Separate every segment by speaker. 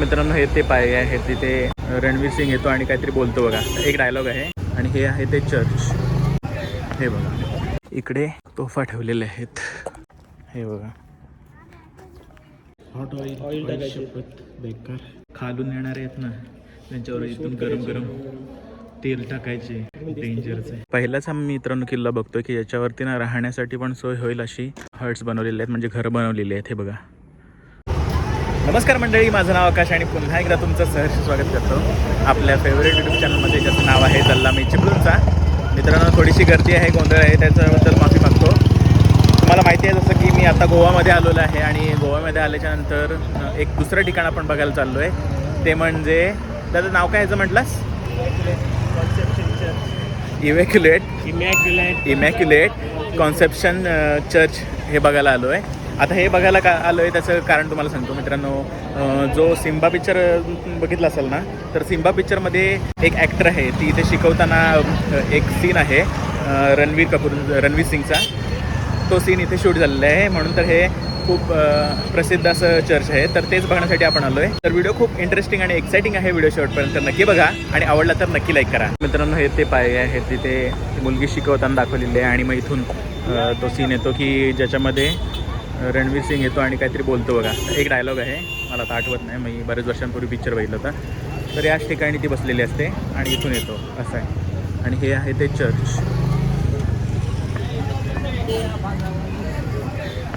Speaker 1: मित्रांनो हे ते पाय आहे. तिथे रणवीर सिंग येतो आणि काहीतरी बोलतो बघा. एक डायलॉग आहे आणि हे आहे ते चर्च हे बघा. इकडे तोफा ठेवलेले आहेत. हे बघा. हॉट ऑइल
Speaker 2: टाकायचे.
Speaker 1: बेकार. खालून येणारे आहेत ना. त्यांच्यावर इथून गरम गरम तेल टाकायचे. डेंजरच आहे. पहिलाच आम्ही मित्रांनो किल्ला बघतोय की याच्यावरती ना राहण्यासाठी पण सोय होईल अशी. हर्ट्स बनवलेले आहेत म्हणजे घरं बनवलेली आहेत हे बघा. नमस्कार मंडळी माझं नाव आकाश आणि पुन्हा एकदा तुमचं सहर्ष स्वागत करतो. आपल्या फेवरेट यूट्यूब चॅनलमध्ये ज्याचं नाव आहे जल्ला मी चिपळूणचा. मित्रांनो थोडीशी गर्दी आहे गोंधळ आहे त्याच्याबद्दल माफी मागतो. तुम्हाला माहिती आहे जसं की मी आता गोवामध्ये आलेलो आहे आणि गोव्यामध्ये आल्याच्यानंतर एक दुसरं ठिकाण आपण बघायला चाललो आहे ते म्हणजे त्याचं नाव काय याचं म्हटलंस? इव्हॅक्युलेट
Speaker 2: इमॅक्युलेट
Speaker 1: इमॅक्युलेट कॉन्सेप्शन चर्च हे बघायला आलो आहे आता हे बघायला का आलं आहे त्याचं कारण तुम्हाला सांगतो मित्रांनो. जो सिम्बा पिक्चर बघितला असेल ना तर सिम्बा पिक्चरमध्ये एक ॲक्टर आहे. ती इथे शिकवताना एक सीन आहे रणवीर कपूर रणवीर सिंगचा. तो सीन इथे शूट झालेला आहे. म्हणून तर हे खूप प्रसिद्ध असं चर्च आहे. तर तेच बघण्यासाठी आपण आलो आहे तर व्हिडिओ खूप इंटरेस्टिंग आणि एक्साइटिंग आहे व्हिडिओ शेवटपर्यंत नक्की बघा आणि आवडला तर नक्की लाईक करा. मित्रांनो हे ते पाय आहे. तिथे मुलगी शिकवताना दाखवलेली आहे आणि मग इथून तो सीन येतो की ज्याच्यामध्ये रणवीर सिंग येतो आणि काहीतरी बोलतो बघा. एक डायलॉग आहे. मला आता आठवत नाही. मी बरेच वर्षांपूर्वी पिक्चर बघितलं होता. तर याच ठिकाणी ती बसलेली असते आणि इथून येतो. असं आहे. आणि हे आहे ते चर्च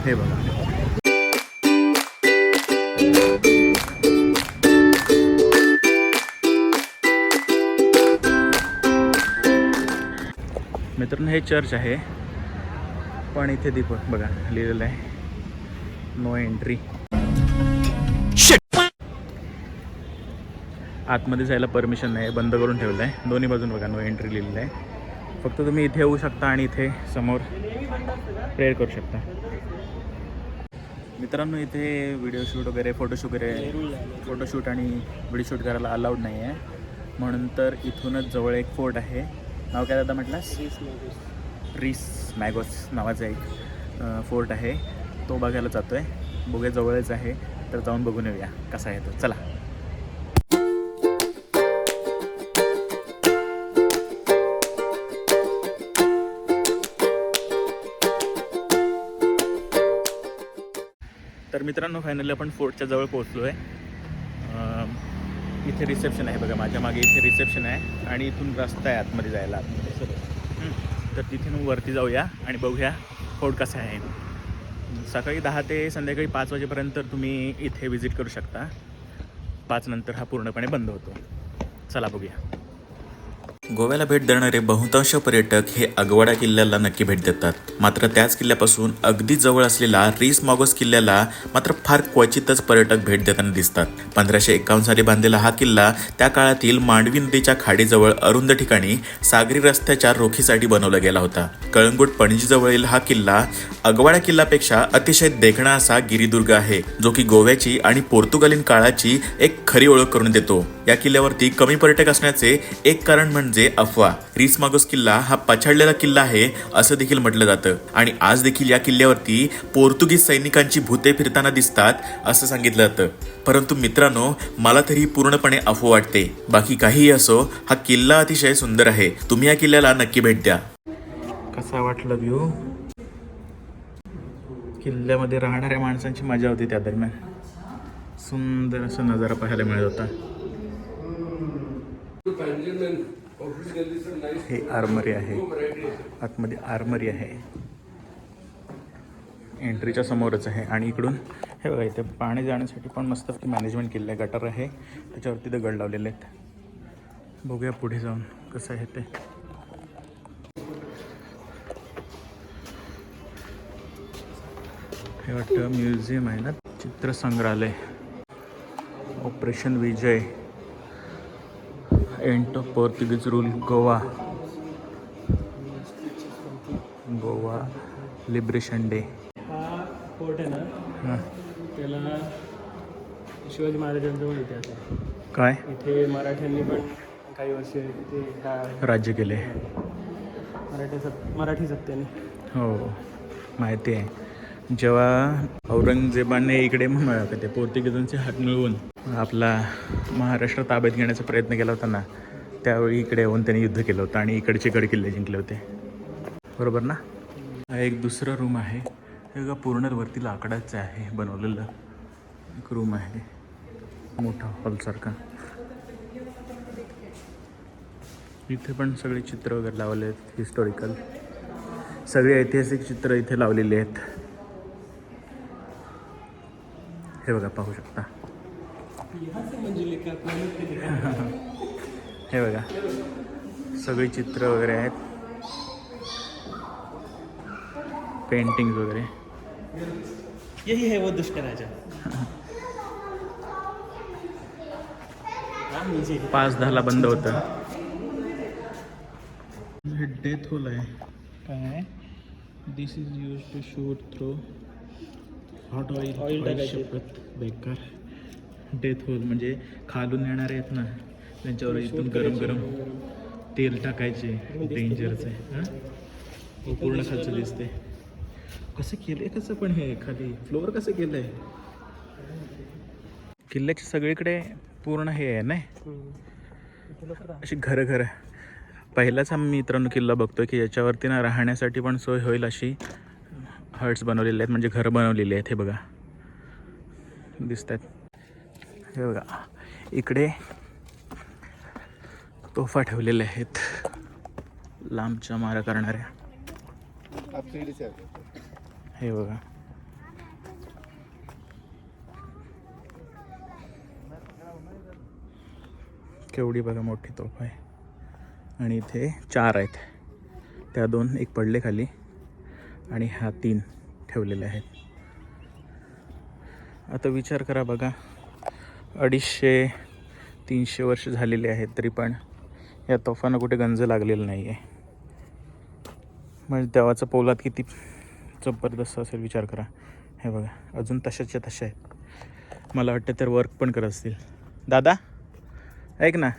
Speaker 1: हे बघा. मित्रांनो हे चर्च आहे. पण इथे दीपक बघा लिहिलेलं आहे. नो एंट्री आतमध्ये जायला परमिशन नाही बंद करून ठेवलं आहे दोन्ही बाजून बघा नो एंट्री लिहिलेलं आहे. फक्त तुम्ही इथे येऊ शकता आणि इथे समोर प्रेयर करू शकता. मित्रांनो इथे व्हिडिओ शूट वगैरे फोटोशूट वगैरे फोटोशूट आणि व्हिडिओ शूट करायला अलाउड नाही आहे म्हणून तर इथूनच जवळ एक फोर्ट आहे. नाव काय दादा म्हटलास? रिस मॅगोस नावाचा एक फोर्ट आहे. तो बघायला जातो आहे बघूया जवळच आहे. तर जाऊन बघून येऊया कसा आहे तो. चला. तर मित्रांनो फायनली आपण फोर्टच्या जवळ पोहोचलो आहे इथे रिसेप्शन आहे बघा. माझ्या मागे इथे रिसेप्शन आहे आणि इथून रस्ता आहे आतमध्ये जायला. आतमध्ये सगळं तर तिथून वरती जाऊया आणि बघूया फोर्ट कसा आहे. सकाळी दहा ते संध्याकाळी पाच वाजेपर्यंत तुम्ही इथे व्हिजिट करू शकता. पाचनंतर हा पूर्णपणे बंद होतो. चला बघूया.
Speaker 3: गोव्याला भेट देणारे बहुतांश पर्यटक हे अगवाडा किल्ल्याला नक्की भेट देतात. मात्र त्याच किल्ल्यापासून अगदी जवळ असलेला रिस मॉगस किल्ल्याला मात्र फार क्वचितच पर्यटक भेट देताना दिसतात. पंधराशे एकावन्न साली बांधलेला हा किल्ला त्या काळातील मांडवी नदीच्या खाडीजवळ अरुंद ठिकाणी सागरी रस्त्याच्या रोखीसाठी बनवला गेला होता. कळंगूट पणजीजवळील हा किल्ला अगवाडा किल्ल्यापेक्षा अतिशय देखणा असा गिरिदुर्ग आहे जो की गोव्याची आणि पोर्तुगालीन काळाची एक खरी ओळख करून देतो. या किल्ल्यावरती कमी पर्यटक असण्याचे एक कारण म्हणजे अफवा. रिस मागोस किल्ला हा पछाडलेला किल्ला आहे असं देखील म्हटलं जातं. आणि आज देखील या किल्ल्यावरती पोर्तुगीज सैनिकांची भूते फिरताना दिसतात असं सांगितलं जातं. परंतु मित्रांनो मला तरी पूर्णपणे अफवा वाटते. बाकी काहीही असो हा किल्ला अतिशय सुंदर आहे. तुम्ही या किल्ल्याला नक्की भेट द्या.
Speaker 1: कसा वाटलं व्ह्यू किल्ल्यामध्ये राहणाऱ्या माणसांची मजा होती त्या दरम्यान. सुंदर असा नजारा पाहायला मिळत होता. हे आर्मरी आहे. आतमध्ये आर्मरी आहे. एंट्रीच्या समोरच आहे. आणि इकडून हे बघा इथे पाणी जाण्यासाठी पण मस्त मॅनेजमेंट केलं आहे. गटर आहे. त्याच्यावरती दगड लावलेले आहेत. बघूया पुढे जाऊन कसं आहे ते. हे वाटतं म्युझियम आहे ना चित्रसंग्रहालय. Operation Vijay end of Portuguese rule Goa. Goa liberation day.
Speaker 2: हा फोर्ट आहे ना?
Speaker 1: हां.
Speaker 2: त्याला शिवाजी महाराजांचा इतिहास आहे
Speaker 1: काय?
Speaker 2: इथे मराठ्यांनी पण काही वर्ष इथे ह्या
Speaker 1: राज्य केले.
Speaker 2: मराठी सत् मराठी सत्तेने.
Speaker 1: हो माहिती आहे. जेव्हा औरंगजेबाने इकडे ते पोर्तुगीजांचे हात मिळवून आपला महाराष्ट्र ताब्यात घेण्याचा प्रयत्न केला होता ना त्यावेळी इकडे येऊन त्यांनी युद्ध केलं होतं आणि इकडचे गड किल्ले जिंकले होते. बरोबर ना? हा एक दुसरं रूम आहे. हे बघा पूर्ण वरती लाकडाचं आहे बनवलेलं. एक रूम आहे. मोठा हॉलसारखा इथे पण सगळे चित्र वगैरे लावले आहेत हिस्टॉरिकल सगळे ऐतिहासिक चित्र इथे लावलेले आहेत. हे बघा पाहू शकता. हे बघा. सगळी चित्र वगैरे आहेत. पेंटिंग वगैरे.
Speaker 2: यही है वो दुष्ट राजा.
Speaker 1: पाच दहाला बंद होतं. हे डेथ होल आहे. काय this is use to shoot through hot oil. शपथ बेकार. डेथ होल म्हणजे खालून येणारे आहेत ना त्यांच्यावर इथून गरम गरम तेल टाकायचे डेंजरच आहे हां? हो पूर्ण खालचं दिसते कसं केलंय कसं पण हे खाली? फ्लोअर कसं केलंय? किल्ल्याच्या सगळीकडे पूर्ण हे आहे ना? अशी घरं घरं पहिलाच आम्ही मित्रांनो किल्ला बघतोय की याच्यावरती ना राहण्यासाठी पण सोय होईल अशी. हर्ट्स बनवलेले आहेत म्हणजे घरं बनवलेली आहेत हे बघा. दिसत आहेत हे बघा. इकडे तोफा ठेवलेल्या आहेत. लांबच्या मारा करणाऱ्या. हे बघा. केवढी बघा मोठी तोफ आहे. आणि इथे चार आहेत. त्या दोन एक पडले खाली. आणि ह्या तीन ठेवलेल्या आहेत. आता विचार करा बघा. अडीचशे तीनशे वर्ष झालेले आहेत तरी पण या तोफांना कुठे गंज लागलेलं नाही आहे म्हणजे देवाचा पोलाद किती जबरदस्त असेल विचार करा. हे बघा अजून तशाच्या तशा आहेत. मला वाटतं तर वर्क पण करत असतील. दादा ऐक ना.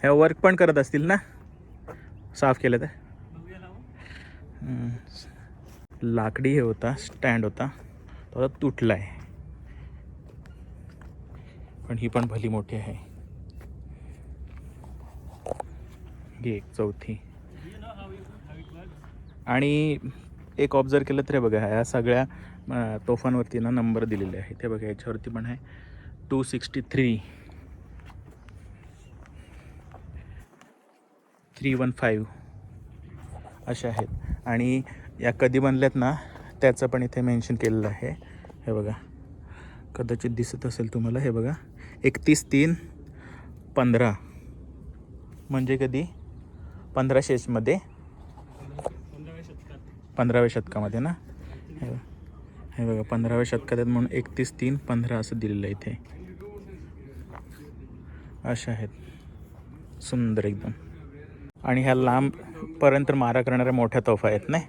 Speaker 1: ह्या वर्क पण करत असतील ना? साफ केलं तर? लाकडी हे होता स्टँड होता. तो आता तुटला आहे पण ही पण भली मोठी आहे. ही एक चौथी. आणि एक ऑब्झर्व केलं तर हे बघा ह्या सगळ्या तोफांवरती ना नंबर दिलेले आहे हे बघा याच्यावरती पण आहे. Two sixty three three one five अशा आहेत. आणि या कधी बनल्यात ना त्याचं पण इथे मेन्शन केलेलं आहे. हे बघा. कदाचित दिसत असेल तुम्हाला हे बघा. एकतीस तीन पंधरा. म्हणजे कधी? पंधराशेमध्ये
Speaker 2: पंधराव्या
Speaker 1: पंधराव्या शतकामध्ये ना? हे हे बघा पंधराव्या शतकात आहेत म्हणून एकतीस तीन पंधरा असं दिलेलं आहे इथे. अशा आहेत. सुंदर एकदम. आणि ह्या लांबपर्यंत मारा करणाऱ्या मोठ्या तोफा आहेत नाही?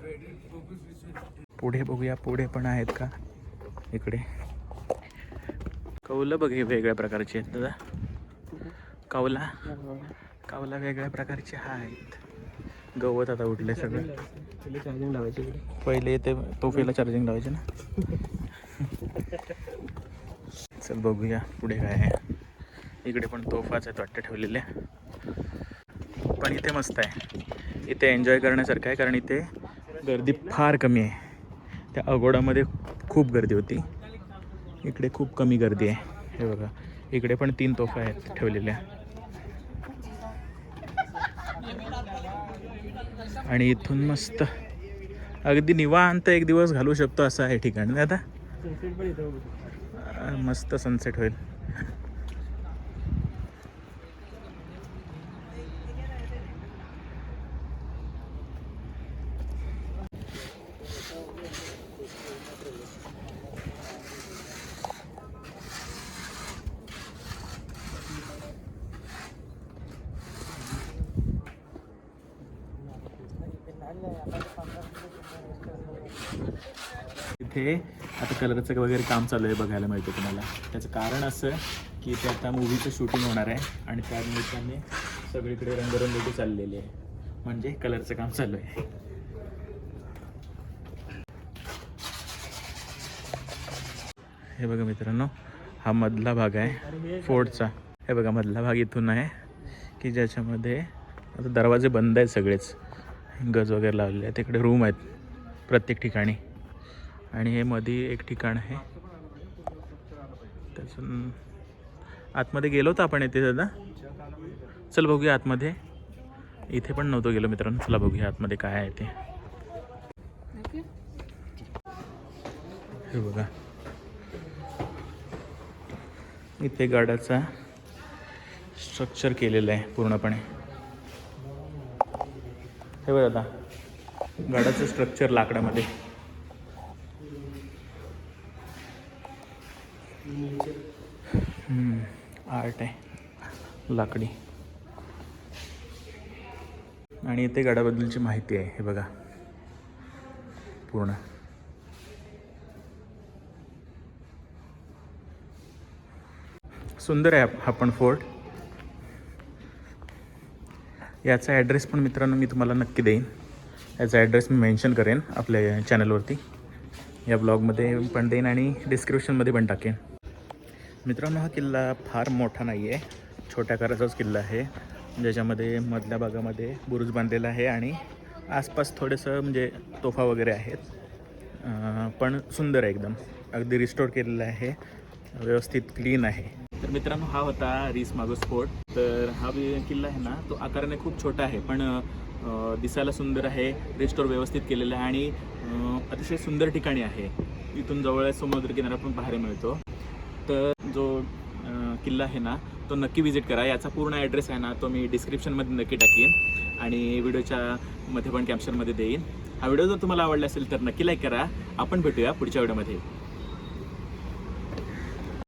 Speaker 1: पुढे बघूया पुढे पण आहेत का? इकडे. कौलं बघ हे वेगळ्या प्रकारचे आहेत दादा. कावला कावला वेगळ्या प्रकारचे आहेत. गवत आता उठले सगळं.
Speaker 2: पहिले चार्जिंग लावायची
Speaker 1: पहिले ते तोफेला चार्जिंग लावायचे ना. चल बघूया पुढे काय आहे. इकडे पण तोफाच आहेत वाटतं ठेवलेल्या पण इथे मस्त आहे. इथे एन्जॉय करण्यासारखं आहे कारण इथे गर्दी फार कमी आहे. त्या अगोडामध्ये खूप गर्दी होती. इकडे खूप कमी गर्दी आहे. हे बघा. इकडे पण तीन तोफा आहेत ठेवलेल्या. आणि इथून मस्त. अगदी निवांत एक दिवस घालू शकतो असं आहे ठिकाण. नाही आता मस्त सनसेट होईल. इथे आता कलरचं वगैरे काम चालू आहे बघायला मिळतं तुम्हाला. त्याचं कारण असं की ते आता मूवीचं शूटिंग होणार आहे आणि त्या निमित्ताने सगळीकडे रंगरंगोटी चाललेली आहे. म्हणजे कलरचं काम चालू आहे. हे बघा मित्रांनो हा मधला भाग आहे फोर्टचा. हे बघा मधला भाग इथून आहे की ज्याच्यामध्ये आता दरवाजे बंद आहेत सगळेच. गज वगैरे लावलेले आहेत. तिकडे रूम आहेत प्रत्येक ठिकाणी. आणि हे मध्ये एक ठिकाण आहे. त्यातून आतमध्ये गेलो होतो आपण येते दादा. चल बघूया आतमध्ये. इथे पण नव्हतो गेलो मित्रांनो. चला बघूया आतमध्ये काय आहे ते. हे बघा. इथे गाड्याचा स्ट्रक्चर केलेलं आहे पूर्णपणे. हे बघा आता. गाडाचं स्ट्रक्चर लाकडामध्ये. आर्ट आहे. लाकडी. आणि इथे गाडाबद्दलची माहिती आहे हे बघा. पूर्ण. सुंदर आहे हा पण फोर्ट याचा ॲड्रेस पण मित्रांनो मी तुम्हाला नक्की देईन. याचा ॲड्रेस मी मेन्शन करेन आपल्या चॅनलवरती या ब्लॉगमध्ये पण देईन आणि डिस्क्रिप्शनमध्ये पण टाकेन. मित्रांनो हा किल्ला फार मोठा नाही आहे छोट्या आकाराचाच किल्ला आहे. ज्याच्यामध्ये मधल्या भागामध्ये बुरुज बांधलेला आहे आणि आसपास थोडंसं म्हणजे तोफा वगैरे आहेत. पण सुंदर आहे एकदम. अगदी रिस्टोर केलेलं आहे. व्यवस्थित क्लीन आहे. मित्रांनो हा होता रिस मागोस फोर्ट तर हा किल्ला आहे ना तो आकाराने खूप छोटा आहे पण दिसायला सुंदर आहे रेस्टोर व्यवस्थित केलेला आहे आणि अतिशय सुंदर ठिकाणी आहे. इथून जवळ समुद्रकिनारा पण पाहायला मिळतो. तर जो किल्ला आहे ना तो नक्की विजिट करा. याचा पूर्ण ॲड्रेस आहे ना तो मी डिस्क्रिप्शनमध्ये नक्की टाकेन आणि व्हिडिओच्या मध्ये पण कॅप्शनमध्ये देईन. हा व्हिडिओ जर तुम्हाला आवडला असेल तर नक्की लाईक करा. आपण भेटूया पुढच्या व्हिडिओमध्ये